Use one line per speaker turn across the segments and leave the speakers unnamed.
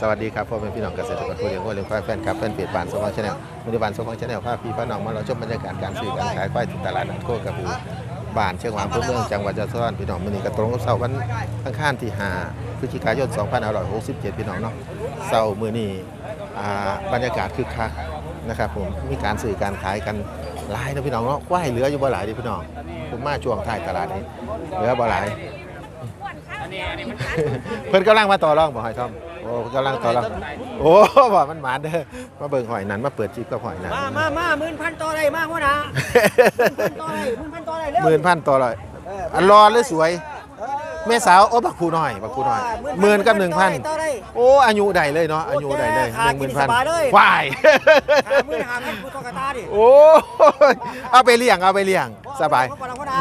สวัสดีครับพ่อแม่พี่น้องเกษตรกรผู้เลี้ยงวัวเลี้ยงควายแฟนครับแฟนเพจบ้านสมองชาแนลปัจจุบันสมองชาแนลพาพี่พาน้องมาเราชมบรรยากาศการซื้อการขายควายที่ตลาดนัดโคกระบือบ้านเชียงหวางเพื่อเมืองจังหวัดยะโสธรพี่น้องมื้อนี้ก็ตรงกับเสาร์วันอังคารที่5พฤศจิกายน2567พี่น้องเนาะเสาร์มื้อนี้อ่าบรรยากาศคึกคักนะครับผมมีการซื้อการขายกันหลายนะพี่น้องเนาะควายเหลืออยู่บ่หลายเดิพี่น้องผมมาช่วงท้ายตลาดนี้เหลือบ่หลายเพิ่นกำลังมาต่อรองบ่หอยทอมโอ้เพิ่นกำลังต่อรองโอ้บ่มันหมานเด้อมาเบิ่งหอยนั้นมาเปิดจิบกับหอยนั้น
มามามาหมื่นพันต่ออะไรมากวะนะต่ออะไรหมื่นพันต่ออะไรเร็ว
หมื่นพันต่อเลยอันรอหรือสวย แม่สาวโอ้บักผู้น้อยบักผู้น้อยหมื่นกับหนึ่งพัน
ต่ออะไร
โอ้อายุใดเลยเนาะอายุใดเลยหนึ่งหมื่นพันวาย
หาหมื่นหาพันกูต้องกระตาดิ
โอ้ยเอาไปเลี้ยงเอาไปเลี้ยงสบาย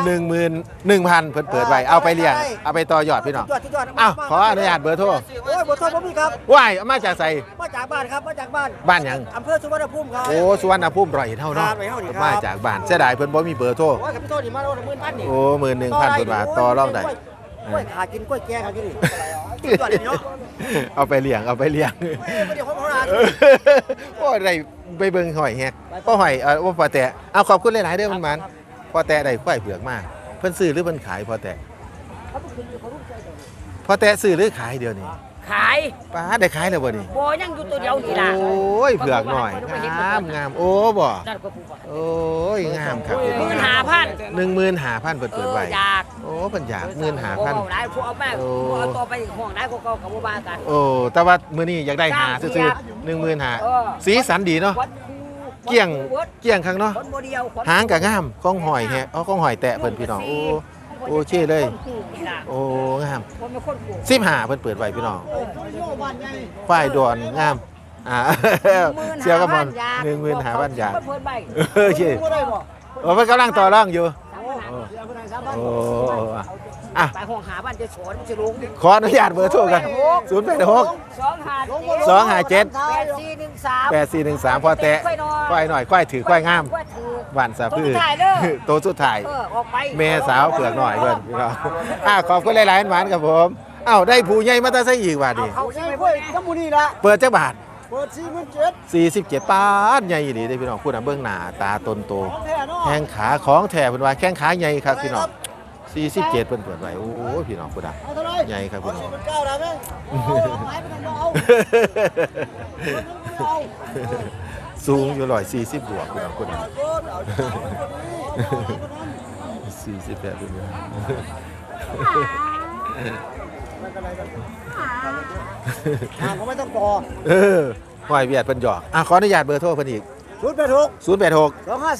หนึ่งหมื่นหนึ่งพันเพิ่นเปิดไว้เอาไปเลี้ยงเอาไปต่อยอดพี่น้อง
ยอดที่ยอด
อ้าวขออนุญาตเบอร์โทร
โอ้ยบทโทษผมมีครับ
ว้ายเอามาจากใส่
มาจากบ้านครับมาจากบ้าน
บ้านหยัง
อำเภอสุวรรณภูมิครับ
โอ้สุวรรณภูมิร้อยเท่าเนาะ
ครับร้อยเท่านี่ครับ
มาจากบ้านเสียดายเพิ่นบ่มีเบอร์โทร
โอ้ยกับพี่โทษนี่มาโลละหมื่นพันนี่
โอ้หมื่นหนึ่งพันเพิ่นว่าต่อรองได้
กล้วยขากินกล้วยแก่ขากินนี่ยอดนี่เนาะ
เอาไปเลี้ยงเอาไปเลี้ยง
เอ้ยไม่ได้ของเขานะ
โอ้ได้ไปเบิ่งหอยแฮะก็หอยเออว่าพอแต่เอาขอบคุณหลายๆเด้อมันมันพอแต่ได้ควายเผือกมาเพิ่นซื้อหรือเพิ่นขายพอแต่พอแต่ซื้อหรือขายเดียวนี้
ขาย
ป้าได้ขายแล้วบ่นี่
บอยังอยู่ตัวเดียวนี่ล่ะ
โอ้ยเผือกหน่อยงามงามโอ้บ่
นั่นก็ผู้ว่า
โอ้ยงามครับ
หมื่นห้าพัน
หนึ่งหมื่นห้าพันเปิด
เอ
เปิด
อ
ไว้
อยาก
โอ้เพิ่นอยากหมื่นห้าพัน
โอ้ได้ผู้เอาแม่
โอ้
ผู้เอาตัวไปห่วงได้ก็ก็กับว่ากัน
โอ้แต่ว่ามื้อนี้อยากได้หาซื่อๆหนึ่งหมื่นหา
เออ
สีสันดีเนาะ
วัด
เกี่ยง
วัด
เกี่ยงข้างเนาะ
คนโมเดียวคน
หางกะงามก้องหอยแฮะเอาก้องหอยแตะเพิ่นพี่น้องโอ้โอ้เช่เลย
คนปลูกนี่ล่ะ
โอ้งาม
คนเป็นคนปลูก
สิบหาเพิ่นเปิดไว้พี่น้องฝ่ายดอนงามอ่าเสียกับมันหนึ่งหมื่นหาพันอยาก
เพิ่นใบ
เออเช่โอ้เพิ่นกำลังต่อรองอยู่โอ้อะ
ไปห้องหาบ้านจะสอนจะลุง
ขออนุญาตเบอร์โทรกัน0 8 6
สองหา
สองหาเจ็ด
แปดสี่หนึ่งสาม
8 4 1 3พอแตะควายหน่อยควายถือควายงาม
ว่าถือ
หวานสะพื้
ตัวสุดท้ายเด้อ
โตวสุดท้าย
เออออกไป
แม่สาวเปลือกหน่อยเพิ่นพี่น้องอะขอบคุณหลายๆหวานครับผมอ้าวได้ผู้ใหญ่มาตาใส่อีกบาท
เอา
นี่
เขาใช่ไหมเว้ยก็มูนี่ละ
เปิดจักบาท
เปิดสี่หมื่นเจ็ด
47ปาทใหญ่อีหลีเด้อพี่น้องพูดน่ะเบื้องหน้าตาตนโต
ของแท้เนาะ
แข้งขาของแท้เพิ่นว่าแข้งขาใหญ่ครับพี่น้อง47เพิ่นเปิดไว้โอ้ยพี่น้องพูดน่ะ
เอาเท่าไหร
ใหญ่ครับพี่น้อง
สี่หมื่นเก้าได้ไหมเอาเอาหายไปทางเราเอาเอา
สูงอยู่140บวกพี่น้องพูดน่ะ
เอา
48เป็นไง
ทางเขาไม่ต้องต่อ
เออหอยเวียดเพิ่นหยอกอะขออนุญาตเบอร์โทรเพิ่นอีก
ศูนย์แปดหก
086
สองห้า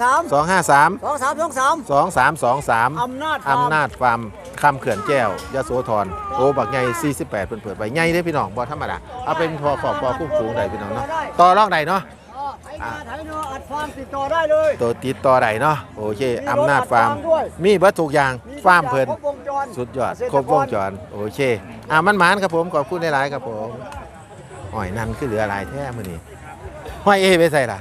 สาม
253
สองสามสองสาม
2323
อำนาจ
อำนาจฟาร์มคำเขื่อนแก้วยโสธรโตบักใหญ่48เพิ่นเปิดไว้ใหญ่เด้อพี่น้องบ่ธรรมดาเอาเป็นพอขอบพอคุ้มฟูงได้พี่น้องเนาะต่อรองได้เนาะ
ไอ้นาไทยเนาะอัดฟาร์มติดต่อได้เลย
ตัวติดต่อได้เนาะโอเคอำนาจฟาร์ม
มีรถอัดฟาร์มด้วย
มีเบิดทุกอย่างฟาร์มเพิ่น
ครบวงจร
สุดยอด
เกษต
ครบวงจรโอเคอะมันหมานครับผมขอบคุณหลายๆครับผมหอยนั่นคือเหลือหลายแท้มื้อนี้หอยเอไปใส่ล่ะ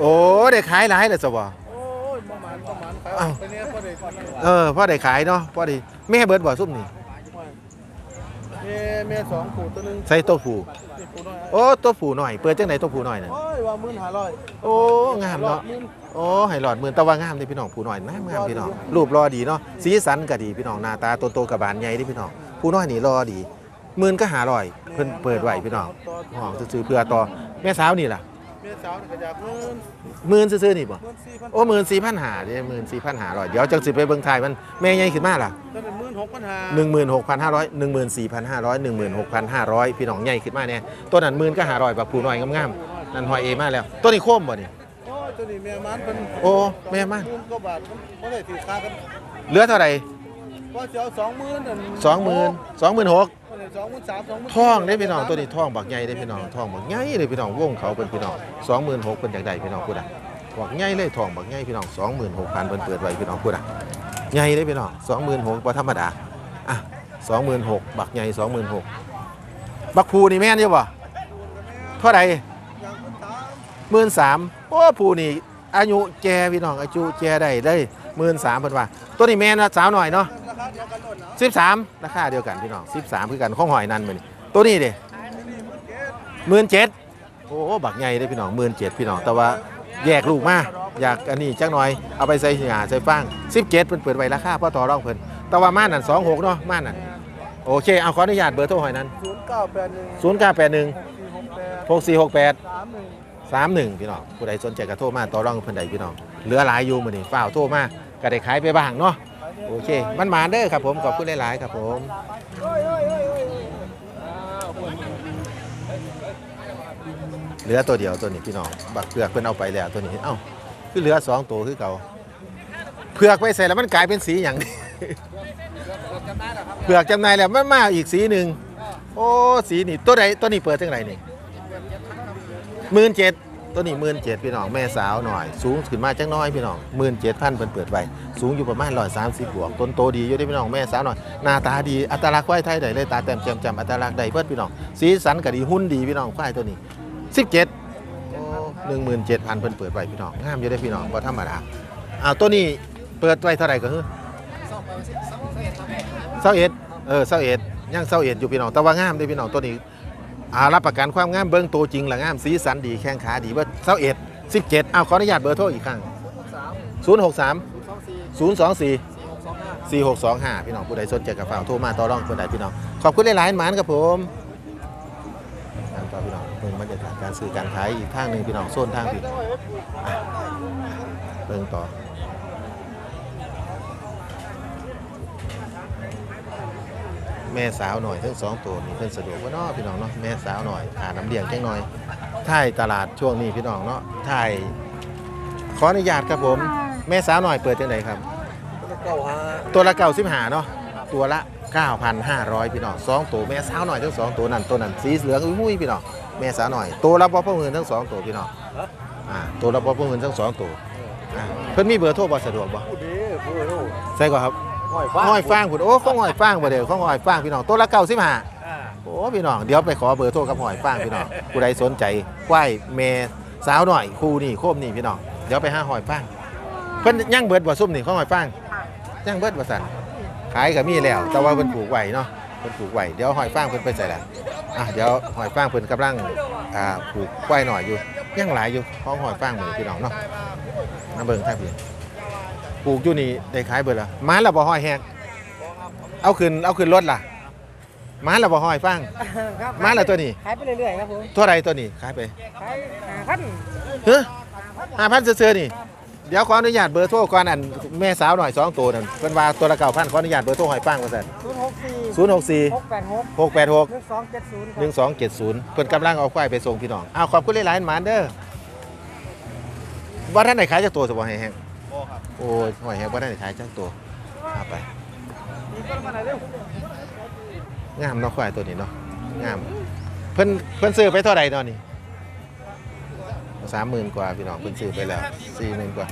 โอ้ได้ขายหลายเลยซะบ่
โอ้ยประมาณประมาณไป
อ้าว
ไปเนี่ยพอได้คนนั้น
เออพ่อได้ขายเนาะพ่อได้แม่เบิดบ่ซุ่มนี่
เมียเมียสองขู่ตัวหนึง
ใส่ตัวผู้
ติดขู่น้อย
โอ้ตัวผู้หน่อยเปิดจังไดตัวผู้หน่อยน่ะ
โอ้ยว่ามื่นหาร้อย
โอ้งามเนาะ
มื่น
โอ้ให้หลอดหมื่นแตะว่างามเด้พี่น้องผู้น้อยงามงามพี่น้องรูปรอดีเนาะสีสันก็ดีพี่น้องหน้าตาโตๆกับบานใหญ่เด้พี่น้องผู้น้อยนี่รอดีหมื่นก็หาร้อยเพิ่นเปิดไว้พี่น้อง
ต่อ
ห้องซื้อๆเพื่อต่อแม่สาวนี่ล่ะ
เมียสาวนี่ก็อยากมื่น
หมื่นซื่อๆนี่บ่
มื่นสี่พัน
โอ้หมื่นสี่พันหาเด้หมื่นสี่พันหาร้อยเดี๋ยวจังสิไปเบิ่งทายมันแม่ใหญ่ขึ้นมาล่ะ
ก็เป็นมื่นหกพันหา
หนึ่งหมื่นหกพันห้าร้อยหนึ่งหมื่นสี่พันห้าร้อยหนึ่งหมื่นหกพันห้าร้อยพี่น้องใหญ่ขึ้นมาเนี่ยตัวนั้นหมื่นก็หาร้อยแบบผู้น้อยงามๆนั่นหอยเอมาแล้วตัวนี้โค้มบ่นี่
โอ้ยตัวนี้เมียมันเป็น
โอ้แม่มัน
มื่นกว่าบาทมันไม่ได้ถือค่ากัน
เหลือเท่าไหร่
ว่าจะเอาสองหมื่นนั่น
สองหมื่นสองหมื่นหก
คนไหน สองหมื่นสามสองหมื่น
ท่องได้พี่น้องตัวนี้ท่องบักใหญ่ได้พี่น้องท่องบักใหญ่เลยพี่น้องวงเขาเป็นพี่น้องสองหมื่นหกเป็นจากใดพี่น้องพูดอะบักใหญ่เลยท่องบักใหญ่พี่น้องสองหมื่นหกพันเป็นเปิดไว้พี่น้องพูดอะใหญ่เลยพี่น้องสองหมื่นหกธรรมดาอะสองหมื่นหกบักใหญ่สองหมื่นหกบักภูนี่แม่นอยู่บ่เท่าไหร่หมื่นสามโอ้ภูนี่อายุแจพี่น้องอายุแจได้เลยหมื่นสามเพิ่นว่าตัวนี้แม่นนะสาวหน่อยเนาะ
ราคาเดียวกันหมดนะ
สิบสามราคาเดียวกันพี่น้องสิบสามคือกันข้องหอยนั่นมันตัวนี้เด้
ม
หมื่นเจ็ดโอ้บักใหญ่เลยพี่น้องหมื่นเจ็ดพี่น้องแต่ว่าแยกลูกมาอยากอันนี้จักหน่อยเอาไปใส่หยาใส่ฟางสิบเจ็ดเพิ่นเปิดไว้ราคาพ่อต่อรองเพิ่นแต่ว่าม่านนั่นสองหกเนาะม่านนั่นโอเคเอาขออนุญาตเบอร์โทรหอยนั้น
ศูนย์เก้าแปดหนึ่ง
ศูนย์เก้าแปดหนึ่ง
สี่หกแปด
หกสี่หกแปด
สามหนึ่ง
สามหนึ่งพี่น้องผู้ใดสนใจก็โทรมาต่อรองกับเพิ่นใดพี่น้องเหลือหลายอยู่มื้อนี้ฝ้าวโทรมาก็ได้ขายไปบ้างเนาะ โอเค มันมาเด้อครับผมขอบคุณหลายๆครับผมเหลือตัวเดียวตัวนี้พี่น้องบักเผือกเพิ่นเอาไปแล้วตัวนี้เอ้าคือเหลือสองตัวคือเก่าเผือกไปใส่แล้วมันกลายเป็นสีอย่างนี้เผือกจำนายแล้วมันมาอีกสีหนึ่งโอ้สีนี่ตัวใดตัวนี้เปิดจังไหร่นี่หมื่นเจ็ด ตัวนี้หมื่นเจ็ดพี่น้องแม่สาวหน่อย สูงขึ้นมาจังน้อยพี่น้องหมื่นเจ็ดพันเปิดเปิดไว้สูงอยู่ประมาณร้อยสามสิบบวกต้นโตดีอยู่เด้พี่น้องแม่สาวหน่อยหน้าตาดีอัตลักษณ์ควายไทยได้เลยตาแต้มแจ่มจำอัตลักษณ์ได้เบิดพี่น้องสีสันก็ดีหุ่นดีพี่น้องควายตัวนี้สิบเจ็ดหนึ่งหมื่นเจ็ดพันเพิ่นเปิดไว้พี่น้องงามอยู่ได้พี่น้องบ่ธรรมดาอ้าตัวนี้เปิดไว้เท่าไหร่ก็คือเศร้าเอ็ดเออเศร้าเอ็ดยังเศร้าเอ็ดอยู่พี่น้องแต่ว่างามเด้พี่น้องตัวนี้ อ่ารับประกันความงามเบิ้งตัวจริงละงามสีสันดีแข้งขาดีเบิ้งเสาเอ็ดสิบเจ็ดเอาขออนุญาตเบอร์โทรอีกครั้งศูนย์หกสามศูนย์สองสี่สี่หกสองห้าพี่น้องผู้ใดสนใจกับฝากโทรมาต่อรองคนใดพี่น้องขอบคุณหลายๆหมานครับผมทางต่อพี่น้องเบิ่งบรรยากาศการซื้อการขายอีกทางหนึ่งพี่น้องโซนทางพี่อะเบิ่งต่อ แม่สาวหน่อยทั้งสองตัวนี่เพิ่นสะดวกว่าเนาะพี่น้องเนาะแม่สาวหน่อยหาน้ำเลี้ยงจังหน่อยถ่ายตลาดช่วงนี้พี่น้องเนาะถ่ายขออนุญาตครับผม แม่สาวหน่อยเปิดจังไดครับ
เก้าห้า
ตัวละเก้าสิบหาเนาะตัวละ 9,500 พี่น้องสองตัวแม่สาวหน่อยทั้งสองตัวนั่นตัวนั้นสีเหลืองอุ้ยๆพี่น้องแม่สาวหน่อยตัวละบ่พอหมื่นทั้งสองตัวพี่น้องอ่าตัวละบ่พอหมื่นทั้งสองตัวอ่าเพิ่นมีเบอร์โทรบ่สะดวกบ่
พูดดีพูดดู
ใช่ก่อนครับ
ห้อยฟ้า
ห้อยฟางพุ่นโอ้ข้องห้อยฟางบ่เด้อข้องห้อยฟางพี่น้องตัวละเก้าสิบห้าโอ้พี่น้องเดี๋ยวไปขอเบอร์โทรกับหอยฟางพี่น้องผู้ใดสนใจควายเมสาวหน่อยคู่นี่โคมนี่พี่น้องเดี๋ยวไปหาหอยฟางเพิ่นย่างเบิดบ่ซุ่มนี่ของหอยฟางย่างเบิดบ่สั่นขายก็มีแล้ว แต่ว่าเพิ่นปลูกไว้เนาะเพิ่นปลูกไว้เดี๋ยวหอยฟางเพิ่นไปใส่ละอะเดี๋ยวหอยฟางเพิ่นกำลังอ่าปลูกควายหน่อยอยู่ยังหลายอยู่ของหอยฟางหมือพี่น้องเนาะมาเบิ่งทางพี่ ปลูกอยู่นี่ได้ขายเบิดแล้วมาแล้วบ่หอยแฮกเอาขึ้นเอาขึ้นรถล่ะมาแล้วบ่หอยฟาง
ครับ
มาแล้วตัวนี้
ขายไปเรื่อยๆครับผม
เท่าไรตัวนี้ขายไป
ขายห้าพัน
เฮ้ยห้าพันเสื้อๆนี่ เดี๋ยวขออนุญาตเบอร์โทรก่อนอันแม่สาวหน่อยสองตัวนั่นเพิ่นว่าตัวละเก้าพันขออนุญาตเบอร์โทรหอยปังมาสั่น
ศูนย์หกสี่
ศูนย์หกสี่
หกแปดหก
หกแปดหก
หนึ่งสองเจ็ดศูนย์
หนึ่งสองเจ็ดศูนย์เพิ่นกำลังเอาควายไปส่งพี่น้องอ้าวขอบคุณหลายๆหมานเด้อว่าท่านไหนขายจากตัวสบายแห้ง
โอ้ครับ
โอ้ยหอยแห้งว่าไหนขายจากตัวเอาไป
มีต้นมนเร็ว
งามเนาะควายตัวนี้เนาะงาม เพิ่นเพิ่นซื้อไปเท่าไหร่เนาะนี่สามหมื่นกว่าพี่น้องเพิ่นซื้อไปแล้วสี่หมื่นกว่า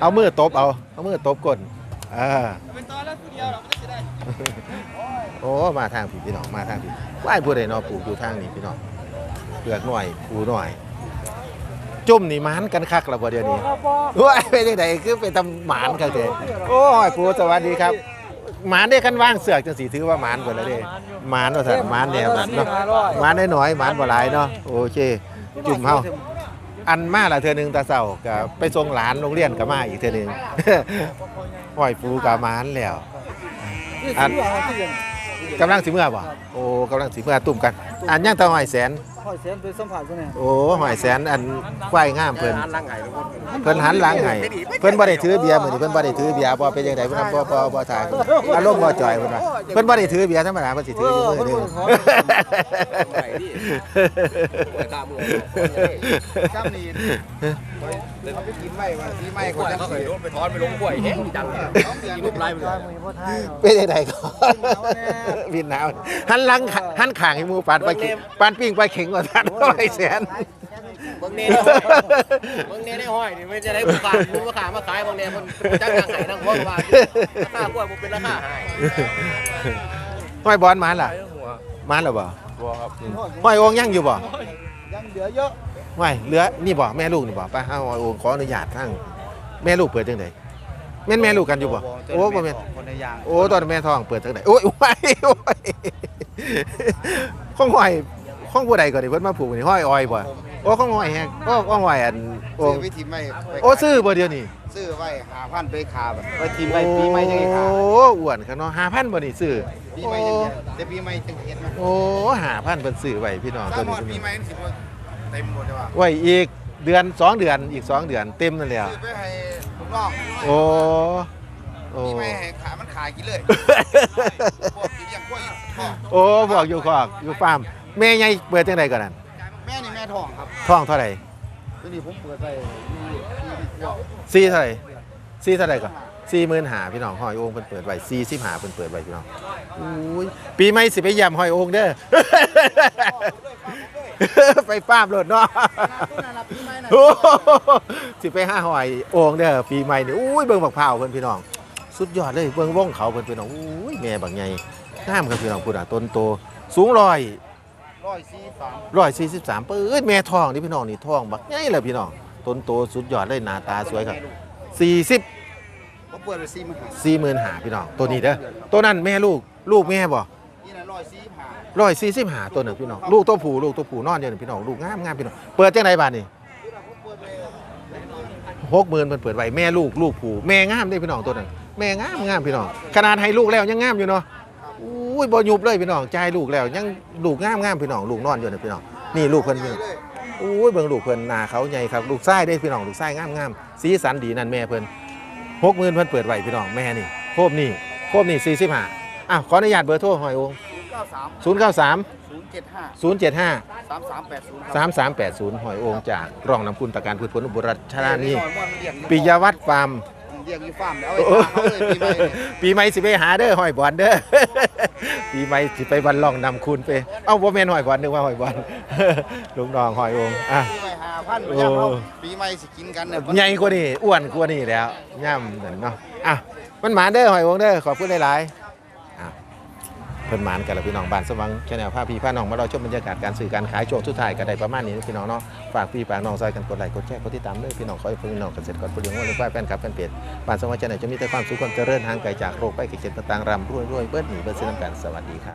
เอามือตบเอาเอามือตบก้นอ่า
เป็นตอนแล้วผู้เดียวเราไม่ได้
โอ้มาทางพี่พี่น้องมาทางพี่ว่ายผู้ใดเนาะปลูกอยู่ทางนี้พี่น้องเปลือกหน่อยปูหน่อย จุ่มนี่หมานกันคักแล้วบ่เดี๋ยวนี้
ครับพ่อ
โอ้ยเป็นจังไดคือเป็นตำหมานครับเด้โอ้ยปูสวัสดีครับหมานได้คันว่างเสือกจังสีถือว่าหมานเบิดแล้วเด้หมานว่าซั่นหมานแนวนั้นเนาะหมานน้อยๆหมานบ่หลายเนาะโอเค จุ่มเฮาอันมาละเทื่อหนึงตาเศร้าก็ไปส่งหลานโรงเรียนก็มาอีกเทื่อหนึงห้อยปูกะหมานแล้วอันกำลังสิเมื่อบ่โอ้กำลังสิเมื่อตุ่มกัน อันย่างตาหอยแสน
ห้อยเสียนไปสัมผัสกันเนี่ย
โอ้หอยแสนอันควายงามเพิ่น
ร่างไงทุกคน
เพิ่นหันหลังให้เพิ่นบ่ได้ถือเบียร์มื้อนี้เพิ่นบ่ได้ถือเบียร์บ่เป็นจังไดเพิ่นบ่บ่บ่ถ่ายเพิ่นอารมณ์บ่จ่อยเพิ่นว่าเพิ่นบ่ได้ถือเบียร์ธรรมดาเพิ่นสิถืออยู่มื้อหนึง
ตามือจ้ำนี่ เอาไปกินไม่ว่าที่ไม่คนจะเคยโดนไปทอนไปลงกล้วยแห้งจังกินลูกไล่ไปเลย
มือพ่อไทย
เป็นก่อนวินหนาวหันหลังหันข้างให้หมู่ปานไปเข็งปานปิ้งไปเข็งว่าท่านหอยแสน
บางเน่ยบางเน่ได้ห้อยนี่ไม่จะได้ผู้ขายผู้มาขายมาขายบางเน่มันจ้างทางไหนทางหัวว่าราคากล้วยมันเป็นราคาหาย
ห้อยบอลมานล่ะมานแล้วบ่
บัวครับ
ห้อยโองยังอยู่บ่
ยังเหลือเยอะ
ไม่เหลือนี่บ่แม่ลูกนี่บ่ไปหาหอยโองขออนุญาตทางแม่ลูกเปิดจังไดแม่นแม่ลูกกันอยู่บ่โอ้บ่แม่น
คนในยาง
โอ้ตอนแม่ท้องเปิดทางไหนโอ้ยโอ้ยโอ้ยข้องหอยข้องผู้ใดก่อนดิเพิ่นมาผูกนี่ห้อยออยบ่โอ้ข้องหอยแฮงโอ้ข้องหอยอันโอ้
ซื้อวิธีไม่ไป
โอ้ซื้อบ่เดียวนี่
ซื้อไว้หาพันไปขาแบบไปทีมไปปีใหม่จังไงขา
โอ้อ้วนครับเนาะ5,000บ่นี่ซื้อ
ปีใหม่จังไงแต่ปีใหม่จังเฮ็ดมา
โอ้5,000เพิ่นซื้อไว้พี่น้อง
ถ้า
ตัว
หม
นี้
ดปีใหม่นี่สิบ่ เต็มหมดใช่ป่ะ
ไว้อีกเดือนสองเดือนอีกสองเดือนเต็มนั่นแหละ
ซื้อไปให้ลูกน้อง
โอ้โอ้
ปีใหม่ให้ขามันขายกินเลยพวกที่เลี้ยงพวกอีกพ่อ
โอ้บอกอยู่คอกอยู่ฟาร์มแม่ใหญ่เปิดจังไดก่อนนั่น
แม่นี่แม่ทองครับ
ท้องเท่าไหร่
ตัวนี้ผมเปิดไปที่ที่พวก
สี่เท่าไหร่สี่เท่าไหร่ก่อนสี่หมื่นหาพี่น้องห้อยโอ่งเพิ่นเปิดไว้สี่สิบหาเพิ่นเปิดไว้พี่น้องอุ้ยปีใหม่สิไปเยี่ยมห้อยโอ่งเด้อ ไปฟาร์มโลดเนาะโอ้โหสิไปห้าหอยโอ่งเด้อปีใหม่นี่อุ้ยเบิ่งบักพร้าวเพิ่นพี่น้อง สุดยอดเลยเบิ่งว่องเขาเพิ่นพี่น้องอุ้ยแม่บักใหญ่งามครับพี่น้องพุ่นอะต้นโตสูงร้อย
ร้อยสี่สาม
ร้อยสี่สิบสามปื้ดแม่ทองนี่พี่น้องนี่ทองบักใหญ่เลยพี่น้องต้นโตสุดยอดเลยหน้าตาสวยครับสี่สิบ
ผมเปิดไปสี่หมื่นห้า
สี่หมื่นหาพี่น้องตัวนี้เด้อตัวนั้นแม่ลูกลูกแม่บ่
นี่นะร้อยสี่ห้า
ร้อยสี่สิบหาตัวหนึ่งพี่น้องลูกตัวผู้ลูกตัวผู้นอนเดียวนึงพี่น้องลูกงามงามพี่น้องเปิดจังไดบาทนี่หกหมื่นเพิ่นเปิดไว้แม่ลูกลูกผู้แม่งามเด้พี่น้องตัวนั้นแม่งามงามพี่น้องขนาดให้ลูกแล้วยังงามอยู่เนาะอุ้ยบ่ยุบเลยพี่น้องใจลูกแล้วยังลูกงามงามพี่น้องลูกนอนอยู่นะพี่น้องนี่ลูกเพิ่นพี่น้องอุ้ยเบิ่งลูกเพิ่นหน้าเขาใหญ่ครับลูกไส้ได้พี่น้องลูกไส้งามงามสีสันดีนั่นแม่เพิ่นหกหมื่นเพิ่นเปิดไว้พี่น้องแม่นี่โคบนี่โคบนี่สี่สิบห้าอ้าวขออนุญาตเบอร์โทรหอยอง
เก้าสาม
ศูนย์เก้าสาม
ศูนย์เจ็ดห้า
ศูนย์เจ็ดห้า
สามสามแปดศูนย์
สามสามแปดศูนย์หอยองจากรองน้ำคุณตะการพืชผลอุบลรัชธานี
หน่อยมันเลี้ยงอยู่
ปิยวัฒน์ฟาร์ม
เลี้ยงอยู่ฟาร์มแล้วเอาไปฝากเขาเลยปีใหม่เนี่ย
ปีใหม่สิไปหาเด้อหอยบอลเด้อ ปีใหม่สิไปวันลองนำคุณไป เอ้าบ่แม่นหอยบอลนึกว่าหอยบอล ลุงน้องหอยองอะ
ปีใหม่หาพัน
โอ้
ย่างเขาปีใหม่สิกินกันเนี่ย
ใหญ่กว่านี่อ้วนกว่านี่แล้วย่ำนั่นเนาะอะมันหมานเด้อหอยวงเด้อขอบคุณหลายๆอะเพิ่นหมานกันละพี่น้องบ้านสว่างชาแนลภาพี่พาน้องมาเราชมบรรยากาศการสื่อการขายช่วงสุดท้ายก็ได้ประมาณนี้พี่น้องเนาะฝากพี่ฝากน้องซอยกันกดไลค์กดแชร์กดติดตามด้วยพี่น้องขอให้พี่น้องเกษตรกรผู้เลี้ยงวัวเลี้ยงควายแฟนคลับแฟนเพจบ้านสว่างชาแนลจะมีแต่ความสุขความเจริญห่างไกลจากโรคไปเกษตรต่างๆร่ำรวยรวยเบิดหนีเบิดซื้อน้ำกันสวัสดีครับ